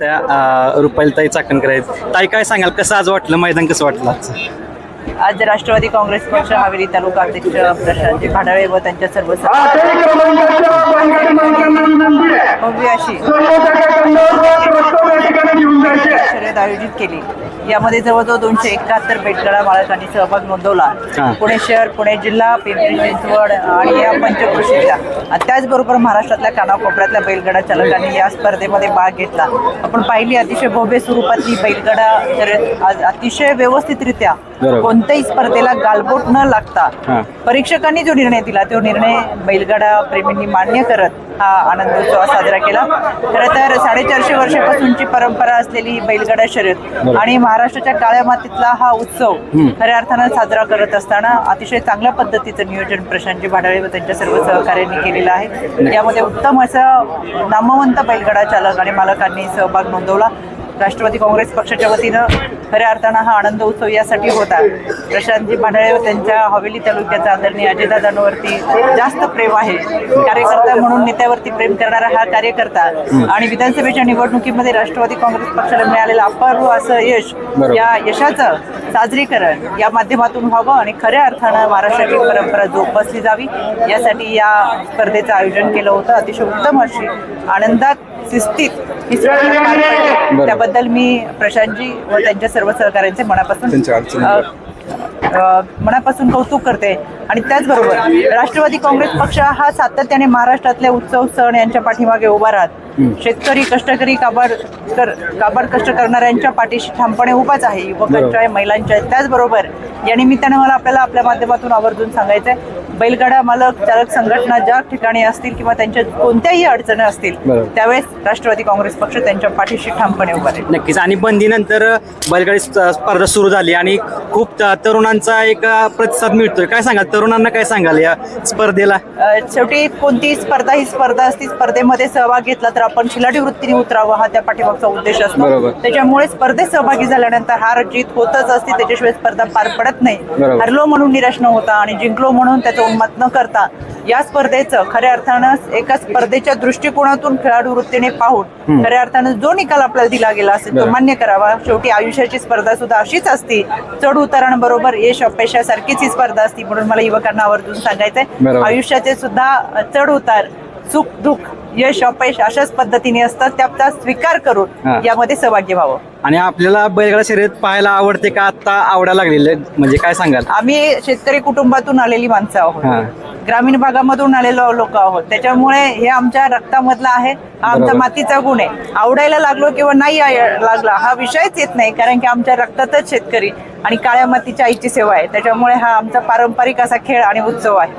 त्या अं, रुपालीताई चाकणकर आहेत. ताई काय सांगाल? कसं आज वाटलं? मैदान कसं वाटलं आजचं? आज राष्ट्रवादी काँग्रेस पक्ष हवेली तालुका अध्यक्ष प्रशांतजी भाडाळे व त्यांच्या सर्व भव्य अशी शर्यत आयोजित केली. यामध्ये जवळजवळ दोनशे एकाहत्तर बैलगाडा मालकांनी सहभाग नोंदवला हा. पुणे शहर पुणे जिल्हा पिंपरी चिंचवड आणि या पंचक्रोशीच्या आणि त्याचबरोबर महाराष्ट्रातल्या कानाकोपऱ्यातल्या बैलगाडा चालकांनी या स्पर्धेमध्ये भाग घेतला आपण पाहिली अतिशय भव्य स्वरूपातली बैलगाडा शर्यत आज अतिशय व्यवस्थितरित्या बरोबर. कोणत्याही स्पर्धेला गालबोट न हा. लागता परीक्षकांनी जो निर्णय दिला तो निर्णय बैलगाडा प्रेमींनी मान्य करत हा आनंदोत्सव साजरा केला खरं तर साडेचारशे वर्षापासूनची परंपरा असलेली ही बैलगाडा शर्यत बरोबर. आणि महाराष्ट्राच्या काळ्या मातीतला हा उत्सव. खऱ्या अर्थानं साजरा करत असताना अतिशय चांगल्या पद्धतीचं नियोजन प्रशांतजी भाडाळे व त्यांच्या सर्व सहकार्यांनी केलेलं आहे. यामध्ये उत्तम असं नामवंत बैलगाडा चालक आणि मालकांनी सहभाग नोंदवला. राष्ट्रवादी काँग्रेस पक्षाच्या वतीनं खऱ्या अर्थानं हा आनंद उत्सव यासाठी होता प्रशांतजी भांडाळे त्यांच्या हवेली तालुक्याचा आदरणीय अजितदादांवरती जास्त प्रेम आहे कार्यकर्ता म्हणून नेत्यावरती प्रेम करणारा हा कार्यकर्ता आणि विधानसभेच्या निवडणुकीमध्ये राष्ट्रवादी काँग्रेस पक्षाला मिळालेलं अपार असं यश. या यशाचं साजरीकरण या माध्यमातून व्हावं आणि खऱ्या अर्थानं महाराष्ट्राची परंपरा जोपासली जावी यासाठी या स्पर्धेचं आयोजन केलं होतं अतिशय उत्तम अशी आनंदात शिस्तीत ही स्पर्धा पार पडली. बरोबर. त्याबद्दल मी प्रशांतजी व त्यांच्या सर्व सहकाऱ्यांचे मनापासून मनापासून कौतुक करते. आणि त्याचबरोबर राष्ट्रवादी काँग्रेस पक्ष हा सातत्याने महाराष्ट्रातले उत्सव सण यांच्या पाठीमागे उभा राहत. शेतकरी कष्टकरी काबाड कर काबाड कष्ट करणाऱ्यांच्या पाठीशी ठामपणे उभाच आहे. युवकांच्या आहे, महिलांच्या आहे. त्याचबरोबर या निमित्ताने मला आपल्याला आपल्या माध्यमातून आवर्जून सांगायचं आहे बैलगाडा मालक चालक संघटना ज्या ठिकाणी असतील किंवा त्यांच्या कोणत्याही अडचणी असतील. त्यावेळेस राष्ट्रवादी काँग्रेस पक्ष त्यांच्या पाठीशी ठामपणे उभा राहील. नक्कीच. आणि बंदीनंतर बैलगाडी स्प- स्पर्धा सुरू झाली आणि खूप तरुणांचा एक प्रतिसाद मिळतोय. काय सांगाल? तरुणांना काय सांगाल या स्पर्धेला? शेवटी कोणती स्पर्धा ही स्पर्धा असती स्पर्धेमध्ये सहभाग घेतला तर आपण खिलाडी वृत्तीने उतरावं हा त्या पाठीमागचा उद्देश असतो. त्याच्यामुळे स्पर्धेत सहभागी झाल्यानंतर हार जीत होतच असते त्याच्याशिवाय स्पर्धा पार पडत नाही. हरलो म्हणून निराश न होता आणि जिंकलो म्हणून त्याचं उन्मात न करता या स्पर्धेचं खऱ्या अर्थानं एका स्पर्धेच्या दृष्टिकोनातून खेळाडू वृत्तीने पाहून खऱ्या अर्थानं जो निकाल आपल्याला दिला गेला असेल तो. मान्य करावा शेवटी आयुष्याची स्पर्धा सुद्धा अशीच असती चढ उतारांबरोबर यश अपयशासारखीच ही स्पर्धा असती म्हणून मला युवकांना आवर्जून सांगायचंय. आयुष्याचे सुद्धा चढ उतार सुख दुःख यश अपयश अशाच पद्धतीने असतात त्याचा स्वीकार. करून यामध्ये सहभागी व्हावं आणि आपल्याला बैलगाडा शर्यत पाहायला आवडते का आता आवडायला लागलेलं? म्हणजे काय सांगाल आम्ही शेतकरी कुटुंबातून आलेली माणसं. आहोत ग्रामीण भागामधून आलेलो लोक आहोत. त्याच्यामुळे हे आमच्या रक्तामधला आहे. हा आमचा. मातीचा गुण आहे. आवडायला लागलो किंवा नाही लागला हा विषयच येत नाही. कारण की आमच्या रक्तातच शेतकरी आणि काळ्या मातीच्या आईची सेवा आहे. त्याच्यामुळे हा आमचा पारंपरिक असा खेळ आणि उत्सव आहे.